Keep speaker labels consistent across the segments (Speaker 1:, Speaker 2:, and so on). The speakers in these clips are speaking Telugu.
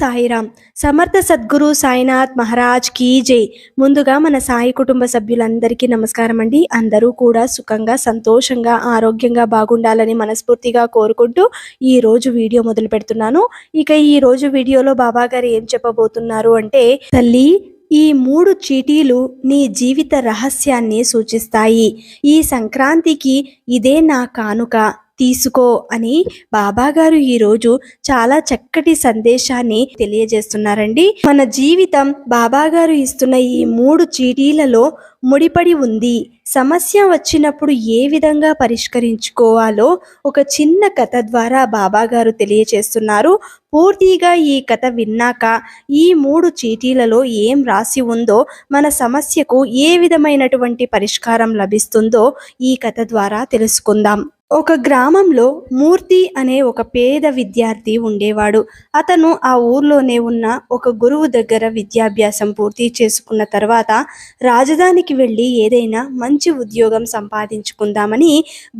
Speaker 1: సాయిరామ్ సమర్థ సద్గురు సాయినాథ్ మహారాజ్ కీ జై. ముందుగా మన సాయి కుటుంబ సభ్యులందరికీ నమస్కారం అండి. అందరూ కూడా సుఖంగా సంతోషంగా ఆరోగ్యంగా బాగుండాలని మనస్ఫూర్తిగా కోరుకుంటూ ఈ రోజు వీడియో మొదలు పెడుతున్నాను. ఇక ఈ రోజు వీడియోలో బాబా గారు ఏం చెప్పబోతున్నారు అంటే తల్లి ఈ మూడు చీటీలు నీ జీవిత రహస్యాన్ని సూచిస్తాయి. ఈ సంక్రాంతికి ఇదే నా కానుక. తీసుకో అని బాబాగారు ఈరోజు చాలా చక్కటి సందేశాన్ని తెలియజేస్తున్నారండి. మన జీవితం బాబాగారు ఇస్తున్న ఈ మూడు చీటీలలో ముడిపడి ఉంది. సమస్య వచ్చినప్పుడు ఏ విధంగా పరిష్కరించుకోవాలో ఒక చిన్న కథ ద్వారా బాబాగారు తెలియజేస్తున్నారు. తెలియచేస్తున్నారు పూర్తిగా ఈ కథ విన్నాక ఈ మూడు చీటీలలో ఏం రాసి ఉందో మన సమస్యకు ఏ విధమైనటువంటి పరిష్కారం లభిస్తుందో ఈ కథ ద్వారా తెలుసుకుందాం. ఒక గ్రామంలో మూర్తి అనే ఒక పేద విద్యార్థి ఉండేవాడు. అతను ఆ ఊర్లోనే ఉన్న ఒక గురువు దగ్గర విద్యాభ్యాసం పూర్తి చేసుకున్న తర్వాత రాజధానికి వెళ్ళి ఏదైనా మంచి ఉద్యోగం సంపాదించుకుందామని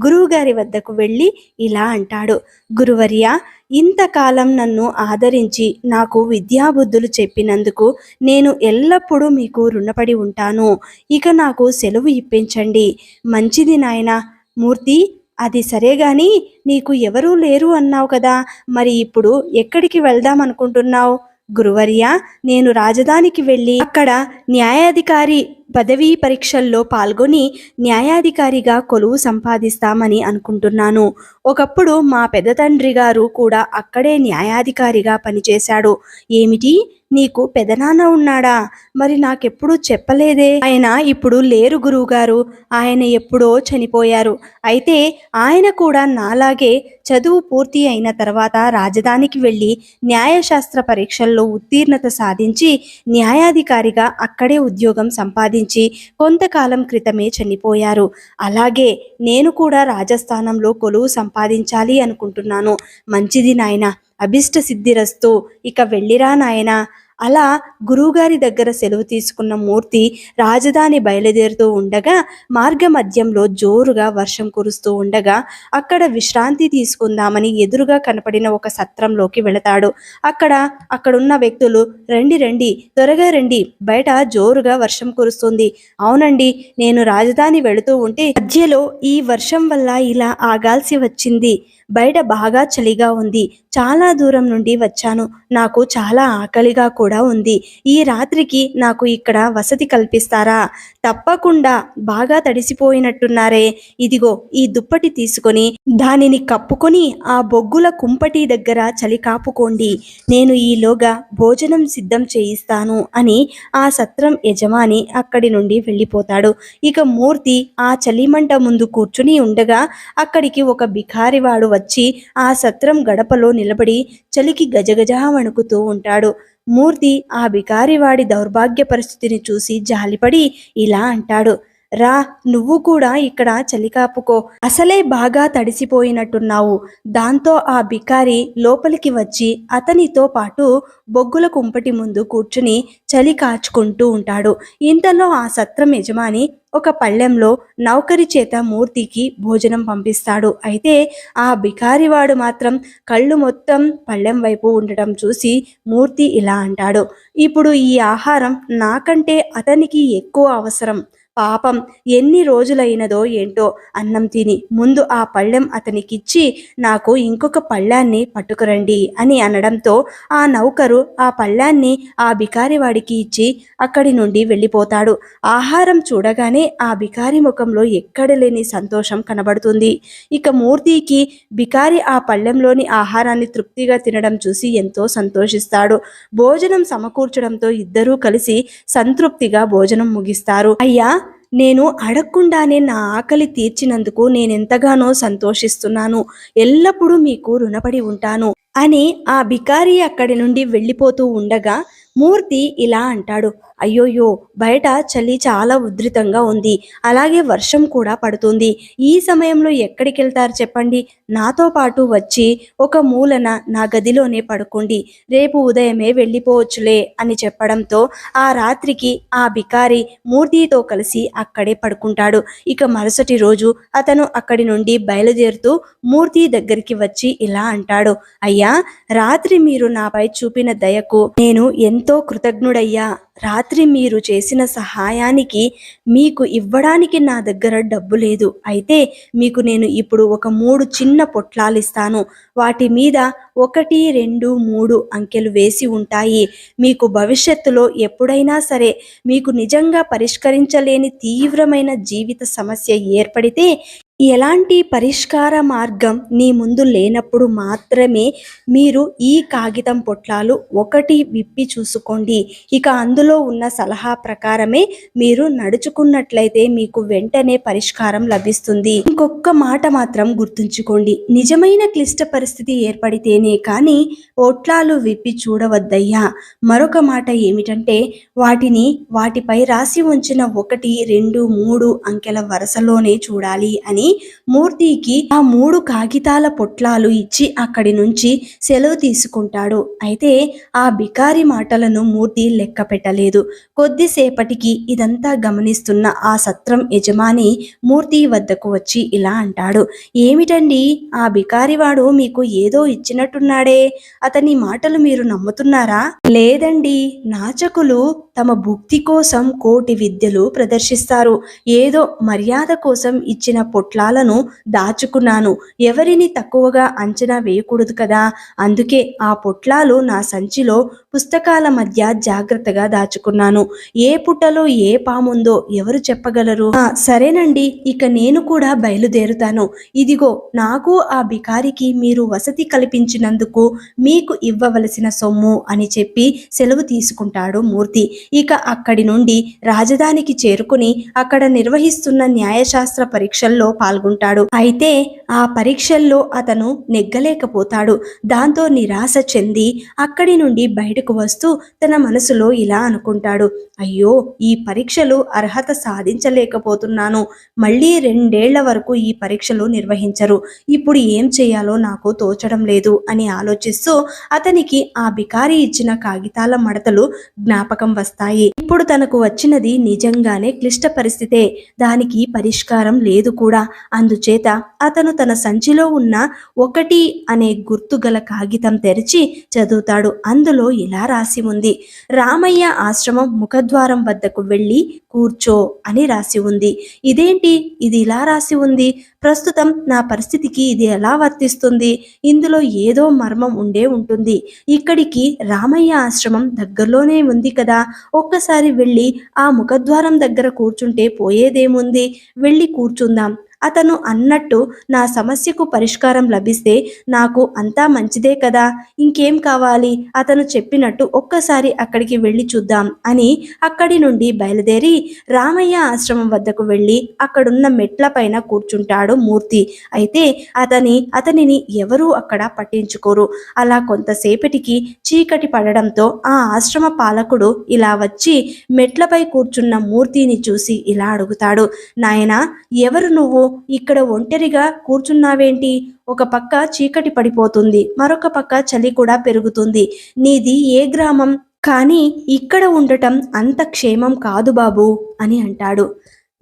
Speaker 1: గురువుగారి వద్దకు వెళ్ళి ఇలా అంటాడు. గురువర్య ఇంతకాలం నన్ను ఆదరించి నాకు విద్యాబుద్ధులు చెప్పినందుకు నేను ఎల్లప్పుడూ మీకు రుణపడి ఉంటాను. ఇక నాకు సెలవు ఇప్పించండి. మంచిది నాయన. మూర్తి అది సరే గాని నీకు ఎవరూ లేరు అన్నావు కదా మరి ఇప్పుడు ఎక్కడికి వెళ్దాం అనుకుంటున్నావు? గురువర్య నేను రాజధానికి వెళ్ళి అక్కడ న్యాయాధికారి పదవీ పరీక్షల్లో పాల్గొని న్యాయాధికారిగా కొలువు సంపాదిస్తామని అనుకుంటున్నాను. ఒకప్పుడు మా పెద్ద తండ్రి గారు కూడా అక్కడే న్యాయాధికారిగా పనిచేశాడు. ఏమిటి? నీకు పెదనాన్న ఉన్నాడా? మరి నాకెప్పుడు చెప్పలేదే? ఆయన ఇప్పుడు లేరు గురువుగారు. ఆయన ఎప్పుడో చనిపోయారు. అయితే ఆయన కూడా నాలాగే చదువు పూర్తి అయిన తర్వాత రాజధానికి వెళ్ళి న్యాయశాస్త్ర పరీక్షల్లో ఉత్తీర్ణత సాధించి న్యాయాధికారిగా అక్కడే ఉద్యోగం సంపాదించి కొంతకాలం క్రితమే చనిపోయారు. అలాగే నేను కూడా రాజస్థానంలో కొలువు సంపాదించాలి అనుకుంటున్నాను. మంచిది నాయన. అభిష్ట సిద్ధిరస్తు. ఇక వెళ్ళిరా నాయనా. అలా గురువుగారి దగ్గర సెలవు తీసుకున్న మూర్తి రాజధాని బయలుదేరుతూ ఉండగా మార్గ మధ్యంలో జోరుగా వర్షం కురుస్తూ ఉండగా అక్కడ విశ్రాంతి తీసుకుందామని ఎదురుగా కనపడిన ఒక సత్రంలోకి వెళతాడు. అక్కడ అక్కడున్న వ్యక్తులు రండి రండి త్వరగా రండి బయట జోరుగా వర్షం కురుస్తుంది. అవునండి నేను రాజధాని వెళుతూ ఉంటే మధ్యలో ఈ వర్షం వల్ల ఇలా ఆగాల్సి వచ్చింది. బయట బాగా చలిగా ఉంది. చాలా దూరం నుండి వచ్చాను. నాకు చాలా ఆకలిగా కూడా కూడా ఉంది. ఈ రాత్రికి నాకు ఇక్కడ వసతి కల్పిస్తారా? తప్పకుండా బాగా తడిసిపోయినట్టున్నారే. ఇదిగో ఈ దుప్పటి తీసుకొని దానిని కప్పుకొని ఆ బొగ్గుల కుంపటి దగ్గర చలి కాపుకోండి. నేను ఈలోగా భోజనం సిద్ధం చేయిస్తాను అని ఆ సత్రం యజమాని అక్కడి నుండి వెళ్ళిపోతాడు. ఇక మూర్తి ఆ చలిమంట ముందు కూర్చుని ఉండగా అక్కడికి ఒక బికారివాడు వచ్చి ఆ సత్రం గడపలో నిలబడి చలికి గజగజ వణుకుతూ ఉంటాడు. మూర్తి ఆ బికారివాడి దౌర్భాగ్య పరిస్థితిని చూసి జాలిపడి ఇలా అంటాడు. రా నువ్వు కూడా ఇక్కడ చలికాపుకో అసలే బాగా తడిసిపోయినట్టున్నావు. దాంతో ఆ బికారి లోపలికి వచ్చి అతనితో పాటు బొగ్గుల కుంపటి ముందు కూర్చుని చలి కాచుకుంటూ ఉంటాడు. ఇంతలో ఆ సత్రం యజమాని ఒక పళ్ళెంలో నౌకరి చేత మూర్తికి భోజనం పంపిస్తాడు. అయితే ఆ బికారివాడు మాత్రం కళ్ళు మొత్తం పళ్ళెం వైపు ఉండటం చూసి మూర్తి ఇలా అంటాడు. ఇప్పుడు ఈ ఆహారం నాకంటే అతనికి ఎక్కువ అవసరం. పాపం ఎన్ని రోజులైనదో ఏంటో అన్నం తిని ముందు ఆ పళ్ళెం అతనికిచ్చి నాకు ఇంకొక పళ్ళాన్ని పట్టుకురండి అని అనడంతో ఆ నౌకరు ఆ పళ్ళాన్ని ఆ బికారివాడికి ఇచ్చి అక్కడి నుండి వెళ్ళిపోతాడు. ఆహారం చూడగానే ఆ బికారి ముఖంలో ఎక్కడ లేని సంతోషం కనబడుతుంది. ఇక మూర్తికి బికారి ఆ పళ్ళెంలోని ఆహారాన్ని తృప్తిగా తినడం చూసి ఎంతో సంతోషిస్తాడు. భోజనం సమకూర్చడంతో ఇద్దరూ కలిసి సంతృప్తిగా భోజనం ముగిస్తారు. అయ్యా నేను అడగకుండానే నా ఆకలి తీర్చినందుకు నేనెంతగానో సంతోషిస్తున్నాను. ఎల్లప్పుడూ మీకు రుణపడి ఉంటాను అని ఆ బికారి అక్కడి నుండి వెళ్ళిపోతూ ఉండగా మూర్తి ఇలా అంటాడు అయ్యోయ్యో బయట చలి చాలా ఉధృతంగా ఉంది. అలాగే వర్షం కూడా పడుతుంది. ఈ సమయంలో ఎక్కడికి వెళ్తారు చెప్పండి? నాతో పాటు వచ్చి ఒక మూలన నా గదిలోనే పడుకోండి. రేపు ఉదయమే వెళ్ళిపోవచ్చులే అని చెప్పడంతో ఆ రాత్రికి ఆ బికారి మూర్తితో కలిసి అక్కడే పడుకుంటాడు. ఇక మరుసటి రోజు అతను అక్కడి నుండి బయలుదేరుతూ మూర్తి దగ్గరికి వచ్చి ఇలా అంటాడు. అయ్యా రాత్రి మీరు నాపై చూపిన దయకు నేను ఎంతో కృతజ్ఞుడయ్యా. రాత్రి మీరు చేసిన సహాయానికి మీకు ఇవ్వడానికి నా దగ్గర డబ్బు లేదు. అయితే మీకు నేను ఇప్పుడు ఒక మూడు చిన్న పొట్లాలు ఇస్తాను. వాటి మీద ఒకటి రెండు మూడు అంకెలు వేసి ఉంటాయి. మీకు భవిష్యత్తులో ఎప్పుడైనా సరే మీకు నిజంగా పరిష్కరించలేని తీవ్రమైన జీవిత సమస్య ఏర్పడితే ఎలాంటి పరిష్కార మార్గం నీ ముందు లేనప్పుడు మాత్రమే మీరు ఈ కాగితం పొట్లాలు ఒకటి విప్పి చూసుకోండి. ఇక అందులో ఉన్న సలహా ప్రకారమే మీరు నడుచుకున్నట్లయితే మీకు వెంటనే పరిష్కారం లభిస్తుంది. ఇంకొక మాట మాత్రం గుర్తుంచుకోండి. నిజమైన క్లిష్ట పరిస్థితి ఏర్పడితేనే కానీ పొట్లాలు విప్పి చూడవద్దయ్యా. మరొక మాట ఏమిటంటే వాటిని వాటిపై రాసి ఉంచిన ఒకటి రెండు మూడు అంకెల వరుసలోనే చూడాలి అని మూర్తికి ఆ మూడు కాగితాల పొట్లాలు ఇచ్చి అక్కడి నుంచి సెలవు తీసుకుంటాడు. అయితే ఆ బికారి మాటలను మూర్తి లెక్క పెట్టలేదు. కొద్దిసేపటికి ఇదంతా గమనిస్తున్న ఆ సత్రం యజమాని మూర్తి వద్దకు వచ్చి ఇలా అంటాడు. ఏమిటండి? ఆ బికారివాడు మీకు ఏదో ఇచ్చినట్టున్నాడే. అతని మాటలు మీరు నమ్ముతున్నారా? లేదండి. నాచకులు తమ భుక్తి కోసం కోటి విద్యలు ప్రదర్శిస్తారు. ఏదో మర్యాద కోసం ఇచ్చిన పట్లాలను దాచుకున్నాను. ఎవరిని తక్కువగా అంచనా వేయకూడదు కదా? అందుకే ఆ పొట్లాలు నా సంచిలో పుస్తకాల మధ్య జాగ్రత్తగా దాచుకున్నాను. ఏ పుట్టలో ఏ పాముందో ఎవరు చెప్పగలరు? సరేనండి ఇక నేను కూడా బయలుదేరుతాను. ఇదిగో నాకు ఆ బికారికి మీరు వసతి కల్పించినందుకు మీకు ఇవ్వవలసిన సొమ్ము అని చెప్పి సెలవు తీసుకుంటాడు మూర్తి. ఇక అక్కడి నుండి రాజధానికి చేరుకుని అక్కడ నిర్వహిస్తున్న న్యాయశాస్త్ర పరీక్షల్లో పాల్గొంటాడు. అయితే ఆ పరీక్షల్లో అతను నెగ్గలేకపోతాడు. దాంతో నిరాశ చెంది అక్కడి నుండి బయటకు వస్తూ తన మనసులో ఇలా అనుకుంటాడు. అయ్యో ఈ పరీక్షలు అర్హత సాధించలేకపోతున్నాను. మళ్ళీ రెండేళ్ళ వరకు ఈ పరీక్షలు నిర్వహించరు. ఇప్పుడు ఏం చేయాలో నాకు తోచడం లేదు అని ఆలోచిస్తూ అతనికి ఆ బికారి ఇచ్చిన కాగితాల మడతలు జ్ఞాపకం వస్తాయి. ఇప్పుడు తనకు వచ్చినది నిజంగానే క్లిష్ట పరిస్థితే దానికి పరిష్కారం లేదు కూడా. అందుచేత అతను తన సంచిలో ఉన్న ఒకటి అనే గుర్తుగల కాగితం తెరిచి చదువుతాడు. అందులో ఇలా రాసి ఉంది. రామయ్య ఆశ్రమం ముఖద్వారం వద్దకు వెళ్ళి కూర్చో అని రాసి ఉంది. ఇదేంటి? ఇది ఇలా రాసి ఉంది? ప్రస్తుతం నా పరిస్థితికి ఇది ఎలా వర్తిస్తుంది? ఇందులో ఏదో మర్మం ఉండే ఉంటుంది. ఇక్కడికి రామయ్య ఆశ్రమం దగ్గరలోనే ఉంది కదా? ఒక్కసారి వెళ్ళి ఆ ముఖద్వారం దగ్గర కూర్చుంటే పోయేదేముంది? వెళ్ళి కూర్చుందాం. అతను అన్నట్టు నా సమస్యకు పరిష్కారం లభిస్తే నాకు అంతా మంచిదే కదా? ఇంకేం కావాలి? అతను చెప్పినట్టు ఒక్కసారి అక్కడికి వెళ్ళి చూద్దాం అని అక్కడి నుండి బయలుదేరి రామయ్య ఆశ్రమం వద్దకు వెళ్ళి అక్కడున్న మెట్ల పైన కూర్చుంటాడు మూర్తి. అయితే అతని అతనిని ఎవరూ అక్కడ పట్టించుకోరు. అలా కొంతసేపటికి చీకటి పడడంతో ఆ ఆశ్రమ పాలకుడు ఇలా వచ్చి మెట్లపై కూర్చున్న మూర్తిని చూసి ఇలా అడుగుతాడు. నాయనా ఎవరు నువ్వు? ఇక్కడ ఒంటరిగా కూర్చున్నావేంటి? ఒక పక్క చీకటి పడిపోతుంది మరొక పక్క చలి కూడా పెరుగుతుంది. నీది ఏ గ్రామం? కానీ ఇక్కడ ఉండటం అంత క్షేమం కాదు బాబు అని అంటాడు.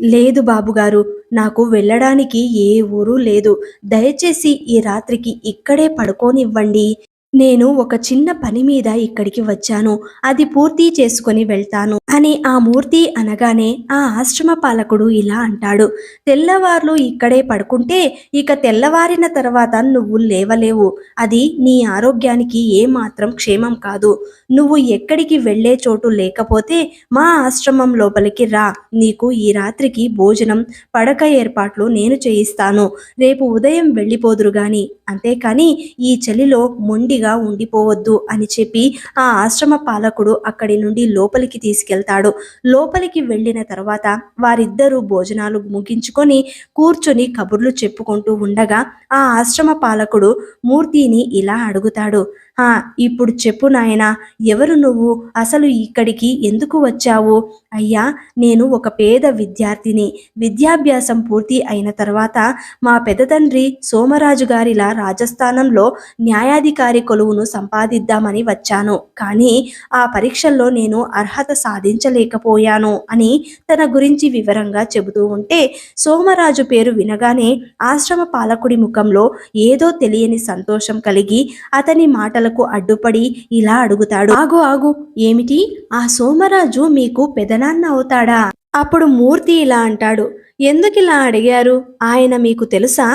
Speaker 1: లేదు బాబుగారు నాకు వెళ్ళడానికి ఏ ఊరు లేదు. దయచేసి ఈ రాత్రికి ఇక్కడే పడుకోనివ్వండి. నేను ఒక చిన్న పని మీద ఇక్కడికి వచ్చాను. అది పూర్తి చేసుకొని వెళ్తాను అని ఆ మూర్తి అనగానే ఆ ఆశ్రమ పాలకుడు ఇలా అంటాడు. తెల్లవార్లు ఇక్కడే పడుకుంటే ఇక తెల్లవారిన తర్వాత నువ్వు లేవలేవు. అది నీ ఆరోగ్యానికి ఏమాత్రం క్షేమం కాదు. నువ్వు ఎక్కడికి వెళ్ళే చోటు లేకపోతే మా ఆశ్రమం లోపలికి రా. నీకు ఈ రాత్రికి భోజనం పడక ఏర్పాట్లు నేను చేయిస్తాను. రేపు ఉదయం వెళ్ళిపోదురు గాని అంతేకాని ఈ చలిలో మొండి మొండిగా ఉండిపోవద్దు అని చెప్పి ఆ ఆశ్రమ పాలకుడు అక్కడి నుండి లోపలికి తీసుకెళ్తాడు. లోపలికి వెళ్ళిన తర్వాత వారిద్దరూ భోజనాలు ముగించుకొని కూర్చొని కబుర్లు చెప్పుకుంటూ ఉండగా ఆ ఆశ్రమ పాలకుడు మూర్తిని ఇలా అడుగుతాడు. ఇప్పుడు చెప్పు నాయనా ఎవరు నువ్వు? అసలు ఇక్కడికి ఎందుకు వచ్చావు? అయ్యా నేను ఒక పేద విద్యార్థిని. విద్యాభ్యాసం పూర్తి అయిన తర్వాత మా పెద్ద తండ్రి సోమరాజు గారిలా రాజస్థానంలో న్యాయాధికారి కొలువును సంపాదిద్దామని వచ్చాను. కానీ ఆ పరీక్షల్లో నేను అర్హత సాధించలేకపోయాను అని తన గురించి వివరంగా చెబుతూ ఉంటే సోమరాజు పేరు వినగానే ఆశ్రమ పాలకుడి ముఖంలో ఏదో తెలియని సంతోషం కలిగి అతని మాటలకు అడ్డుపడి ఇలా అడుగుతాడు. ఆగు ఆగు. ఏమిటి? ఆ సోమరాజు మీకు పెదనాన్న అవుతాడా? అప్పుడు మూర్తి ఇలా అంటాడు. ఎందుకు ఇలా అడిగారు? ఆయన మీకు తెలుసా?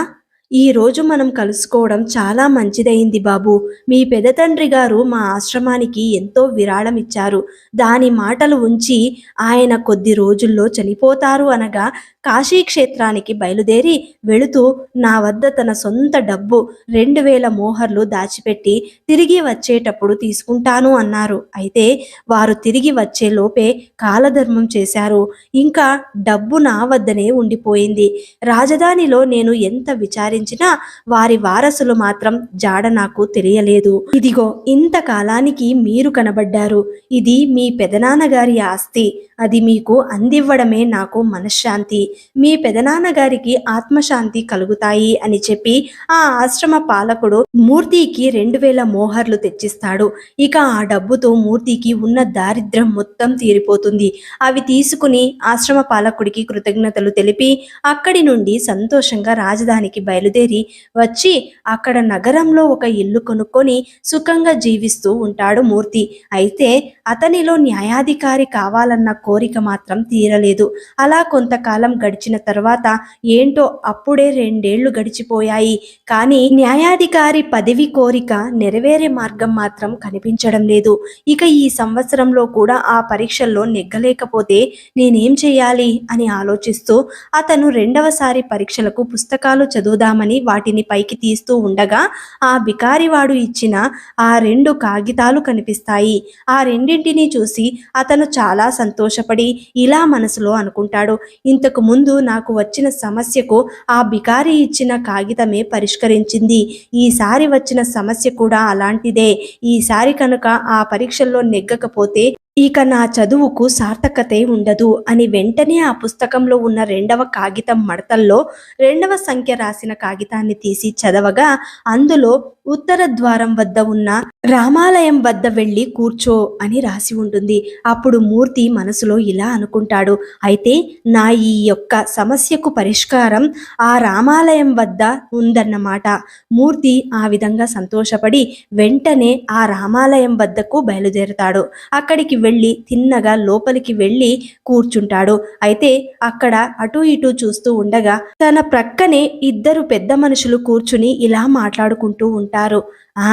Speaker 1: ఈ రోజు మనం కలుసుకోవడం చాలా మంచిదైంది బాబు. మీ పెదతండ్రి గారు మా ఆశ్రమానికి ఎంతో విరాళం ఇచ్చారు దాని మాటలు ఉంచి ఆయన కొద్ది రోజుల్లో చనిపోతారు అనగా కాశీ క్షేత్రానికి బయలుదేరి వెళుతూ నా వద్ద తన సొంత డబ్బు రెండు వేల మోహర్లు దాచిపెట్టి తిరిగి వచ్చేటప్పుడు తీసుకుంటాను అన్నారు. అయితే వారు తిరిగి వచ్చే లోపే కాలధర్మం చేశారు. ఇంకా డబ్బు నా వద్దనే ఉండిపోయింది. రాజధానిలో నేను ఎంత విచారించినా వారి వారసులు మాత్రం జాడ నాకు తెలియలేదు. ఇదిగో ఇంతకాలానికి మీరు కనబడ్డారు. ఇది మీ పెదనాన్నగారి ఆస్తి. అది మీకు అందివ్వడమే నాకు మనశ్శాంతి. మీ పెదనాన్నగారికి ఆత్మశాంతి కలుగుతాయి అని చెప్పి ఆ ఆశ్రమ పాలకుడు మూర్తికి రెండు వేల మోహర్లు తెచ్చిస్తాడు. ఇక ఆ డబ్బుతో మూర్తికి ఉన్న దారిద్ర్యం మొత్తం తీరిపోతుంది. అవి తీసుకుని ఆశ్రమ పాలకుడికి కృతజ్ఞతలు తెలిపి అక్కడి నుండి సంతోషంగా రాజధానికి బయలుదేరి వచ్చి అక్కడ నగరంలో ఒక ఇల్లు కొనుక్కొని సుఖంగా జీవిస్తూ ఉంటాడు మూర్తి. అయితే అతనిలో న్యాయాధికారి కావాలన్న కోరిక మాత్రం తీరలేదు. అలా కొంతకాలం గడిచిన తర్వాత ఏంటో అప్పుడే రెండేళ్ళు గడిచిపోయాయి. కానీ న్యాయాధికారి పదవి కోరిక నెరవేరే మార్గం మాత్రం కనిపించడం లేదు. ఇక ఈ సంవత్సరంలో కూడా ఆ పరీక్షల్లో నెగ్గలేకపోతే నేనేం చేయాలి అని ఆలోచిస్తూ అతను రెండవసారి పరీక్షలకు పుస్తకాలు చదువుదామని వాటిని పైకి తీస్తూ ఉండగా ఆ బికారివాడు ఇచ్చిన ఆ రెండు కాగితాలు కనిపిస్తాయి. ఆ రెండింటినీ చూసి అతను చాలా సంతోషపడి ఇలా మనసులో అనుకుంటాడు. ఇంతకు ముందు నాకు వచ్చిన సమస్యకు ఆ బికారి ఇచ్చిన కాగితమే పరిష్కరించింది. ఈసారి వచ్చిన సమస్య కూడా అలాంటిదే. ఈసారి కనుక ఆ పరీక్షల్లో నెగ్గకపోతే ఇక నా చదువుకు సార్థకతే ఉండదు అని వెంటనే ఆ పుస్తకంలో ఉన్న రెండవ కాగితం మడతల్లో రెండవ సంఖ్య రాసిన కాగితాన్ని తీసి చదవగా అందులో ఉత్తర ద్వారం వద్ద ఉన్న రామాలయం వద్ద వెళ్ళి కూర్చో అని రాసి ఉంటుంది. అప్పుడు మూర్తి మనసులో ఇలా అనుకుంటాడు. అయితే నా ఈ యొక్క సమస్యకు పరిష్కారం ఆ రామాలయం వద్ద ఉందన్నమాట. మూర్తి ఆ విధంగా సంతోషపడి వెంటనే ఆ రామాలయం వద్దకు బయలుదేరుతాడు. అక్కడికి వెళ్ళి తిన్నగా లోపలికి వెళ్ళి కూర్చుంటాడు. అయితే అక్కడ అటు ఇటు చూస్తూ ఉండగా తన ప్రక్కనే ఇద్దరు పెద్ద మనుషులు కూర్చుని ఇలా మాట్లాడుకుంటూ ఉంటారు. ఆ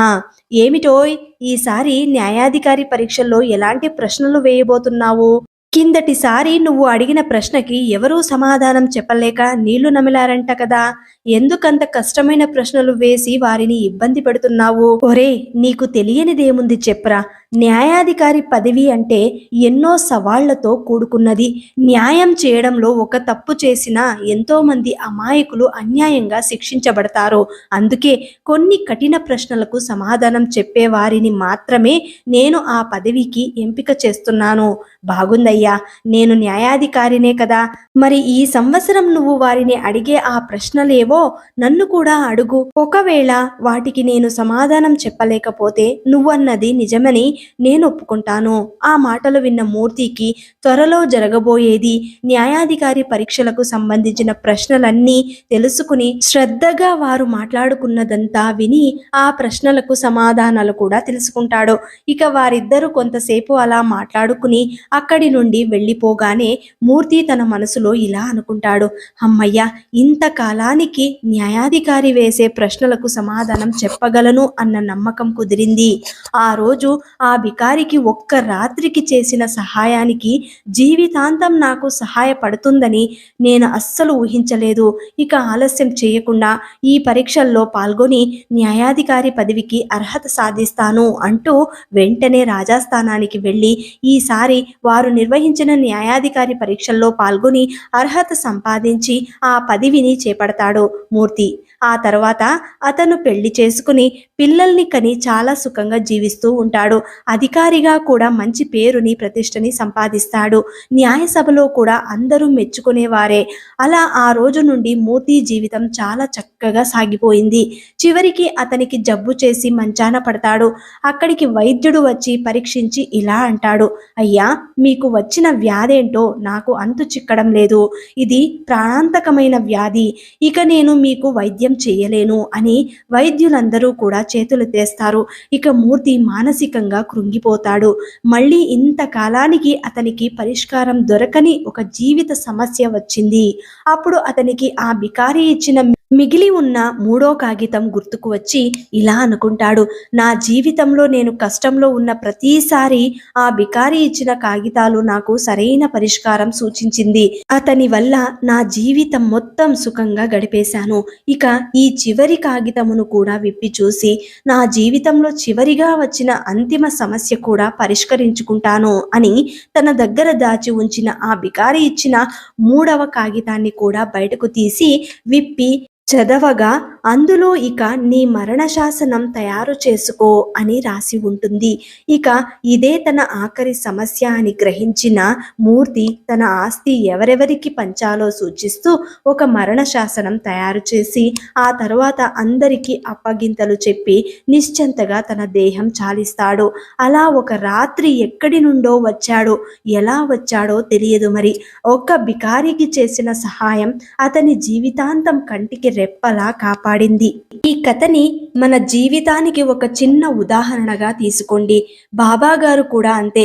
Speaker 1: ఏమిటోయ్? ఈసారి న్యాయాధికారి పరీక్షల్లో ఎలాంటి ప్రశ్నలు వేయబోతున్నావు? కిందటిసారి నువ్వు అడిగిన ప్రశ్నకి ఎవరూ సమాధానం చెప్పలేక నీళ్ళు నమిలారంట కదా. ఎందుకంత కష్టమైన ప్రశ్నలు వేసి వారిని ఇబ్బంది పెడుతున్నావు? ఒరే నీకు తెలియనిదేముంది చెప్పరా. న్యాయాధికారి పదవి అంటే ఎన్నో సవాళ్ళతో కూడుకున్నది. న్యాయం చేయడంలో ఒక తప్పు చేసినా ఎంతో మంది అమాయకులు అన్యాయంగా శిక్షించబడతారు. అందుకే కొన్ని కఠిన ప్రశ్నలకు సమాధానం చెప్పే వారిని మాత్రమే నేను ఆ పదవికి ఎంపిక చేస్తున్నాను. బాగుందయ్యా. నేను న్యాయాధికారినే కదా. మరి ఈ సంవత్సరం నువ్వు వారిని అడిగే ఆ ప్రశ్నలేవో నన్ను కూడా అడుగు. ఒకవేళ వాటికి నేను సమాధానం చెప్పలేకపోతే నువ్వన్నది నిజమని నేను ఒప్పుకుంటాను. ఆ మాటలు విన్న మూర్తికి త్వరలో జరగబోయేది న్యాయాధికారి పరీక్షలకు సంబంధించిన ప్రశ్నలన్నీ తెలుసుకుని శ్రద్ధగా వారు మాట్లాడుకున్నదంతా విని ఆ ప్రశ్నలకు సమాధానాలు కూడా తెలుసుకుంటాడు. ఇక వారిద్దరూ కొంతసేపు అలా మాట్లాడుకుని అక్కడి నుండి వెళ్ళిపోగానే మూర్తి తన మనసులో ఇలా అనుకుంటాడు అమ్మయ్య ఇంతకాలానికి న్యాయాధికారి వేసే ప్రశ్నలకు సమాధానం చెప్పగలను అన్న నమ్మకం కుదిరింది. ఆ రోజు ఆ బికారికి ఒక్క రాత్రికి చేసిన సహాయానికి జీవితాంతం నాకు సహాయపడుతుందని నేను అస్సలు ఊహించలేదు. ఇక ఆలస్యం చేయకుండా ఈ పరీక్షల్లో పాల్గొని న్యాయాధికారి పదవికి అర్హత సాధిస్తాను అంటూ వెంటనే రాజాస్థానానికి వెళ్ళి ఈసారి వారు నిర్వహించిన న్యాయాధికారి పరీక్షల్లో పాల్గొని అర్హత సంపాదించి ఆ పదవిని చేపడతాడు మూర్తి. ఆ తర్వాత అతను పెళ్ళి చేసుకుని పిల్లల్ని కని చాలా సుఖంగా జీవిస్తూ ఉంటాడు. అధికారిగా కూడా మంచి పేరుని ప్రతిష్టని సంపాదిస్తాడు. న్యాయసభలో కూడా అందరూ మెచ్చుకునేవారే. అలా ఆ రోజు నుండి మూర్తి జీవితం చాలా చక్కగా సాగిపోయింది. చివరికి అతనికి జబ్బు చేసి మంచాన పడతాడు. అక్కడికి వైద్యుడు వచ్చి పరీక్షించి ఇలా అంటాడు అయ్యా మీకు వచ్చిన వ్యాధేంటో నాకు అంతు చిక్కడం లేదు. ఇది ప్రాణాంతకమైన వ్యాధి. ఇక నేను మీకు వైద్యం చేయలేను అని వైద్యులందరూ కూడా చేతులు తెస్తారు. ఇక మూర్తి మానసికంగా కృంగిపోతాడు. మళ్ళీ ఇంతకాలానికి అతనికి పరిష్కారం దొరకని ఒక జీవిత సమస్య వచ్చింది. అప్పుడు అతనికి ఆ బికారి ఇచ్చిన మిగిలి ఉన్న మూడో కాగితం గుర్తుకు వచ్చి ఇలా అనుకుంటాడు. నా జీవితంలో నేను కష్టంలో ఉన్న ప్రతిసారి ఆ బికారి ఇచ్చిన కాగితాలు నాకు సరైన పరిష్కారం సూచించింది. అతని వల్ల నా జీవితం మొత్తం సుఖంగా గడిపేశాను. ఇక ఈ చివరి కాగితమును కూడా విప్పి చూసి నా జీవితంలో చివరిగా వచ్చిన అంతిమ సమస్య కూడా పరిష్కరించుకుంటాను అని తన దగ్గర దాచి ఉంచిన ఆ బికారి ఇచ్చిన మూడవ కాగితాన్ని కూడా బయటకు తీసి విప్పి చదవగా అందులో ఇక నీ మరణ శాసనం తయారు చేసుకో అని రాసి ఉంటుంది. ఇక ఇదే తన ఆఖరి సమస్య అని గ్రహించిన మూర్తి తన ఆస్తి ఎవరెవరికి పంచాలో సూచిస్తూ ఒక మరణ శాసనం తయారు చేసి ఆ తర్వాత అందరికీ అప్పగింతలు చెప్పి నిశ్చంతగా తన దేహం చాలిస్తాడు. అలా ఒక రాత్రి ఎక్కడి నుండో వచ్చాడో. ఎలా వచ్చాడో తెలియదు మరి. ఒక్క బికారికి చేసిన సహాయం అతని జీవితాంతం కంటికి రెప్పలా కాపాడింది. ఈ కథని మన జీవితానికి ఒక చిన్న ఉదాహరణగా తీసుకోండి. బాబా గారు కూడా అంతే.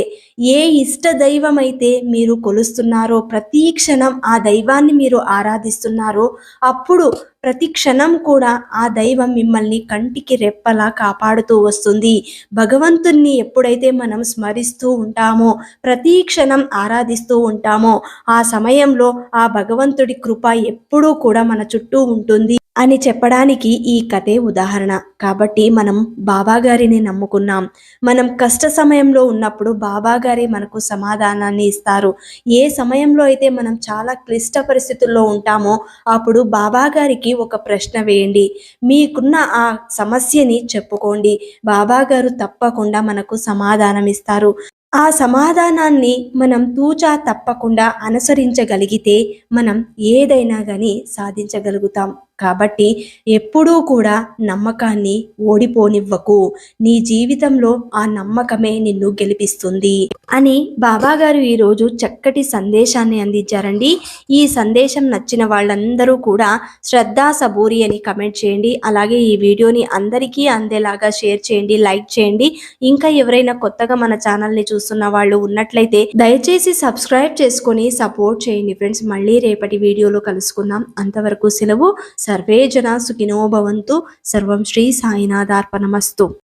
Speaker 1: ఏ ఇష్ట దైవం అయితే మీరు కొలుస్తున్నారో ప్రతి క్షణం ఆ దైవాన్ని మీరు ఆరాధిస్తున్నారో అప్పుడు ప్రతి క్షణం కూడా ఆ దైవం మిమ్మల్ని కంటికి రెప్పలా కాపాడుతూ వస్తుంది. భగవంతుణ్ణి ఎప్పుడైతే మనం స్మరిస్తూ ఉంటామో ప్రతి క్షణం ఆరాధిస్తూ ఉంటామో ఆ సమయంలో ఆ భగవంతుడి కృప ఎప్పుడూ కూడా మన చుట్టూ ఉంటుంది. అని చెప్పడానికి ఈ కథే ఉదాహరణ. కాబట్టి మనం బాబా గారిని నమ్ముకున్నాం. మనం కష్ట సమయంలో ఉన్నప్పుడు బాబాగారే మనకు సమాధానాన్ని ఇస్తారు. ఏ సమయంలో అయితే మనం చాలా క్లిష్ట పరిస్థితుల్లో ఉంటామో అప్పుడు బాబాగారికి ఒక ప్రశ్న వేయండి. మీకున్న ఆ సమస్యని చెప్పుకోండి. బాబాగారు తప్పకుండా మనకు సమాధానం ఇస్తారు. ఆ సమాధానాన్ని మనం తూచా తప్పకుండా అనుసరించగలిగితే మనం ఏదైనా కానీ సాధించగలుగుతాం. కాబట్టి ఎప్పుడూ కూడా నమ్మకాన్ని ఓడిపోనివ్వకు. నీ జీవితంలో ఆ నమ్మకమే నిన్ను గెలిపిస్తుంది. అని బాబా గారు ఈరోజు చక్కటి సందేశాన్ని అందించారండి. ఈ సందేశం నచ్చిన వాళ్ళందరూ కూడా శ్రద్ధా సబూరి అని కమెంట్ చేయండి. అలాగే ఈ వీడియోని అందరికీ అందేలాగా షేర్ చేయండి లైక్ చేయండి. ఇంకా ఎవరైనా కొత్తగా మన ఛానల్ని చూస్తున్న వాళ్ళు ఉన్నట్లయితే దయచేసి సబ్స్క్రైబ్ చేసుకొని సపోర్ట్ చేయండి ఫ్రెండ్స్. మళ్ళీ రేపటి వీడియోలో కలుసుకుందాం. అంతవరకు సెలవు సర్వే జనా సుఖినో భవంతు. సర్వం శ్రీ సాయినాథార్పణమస్తు.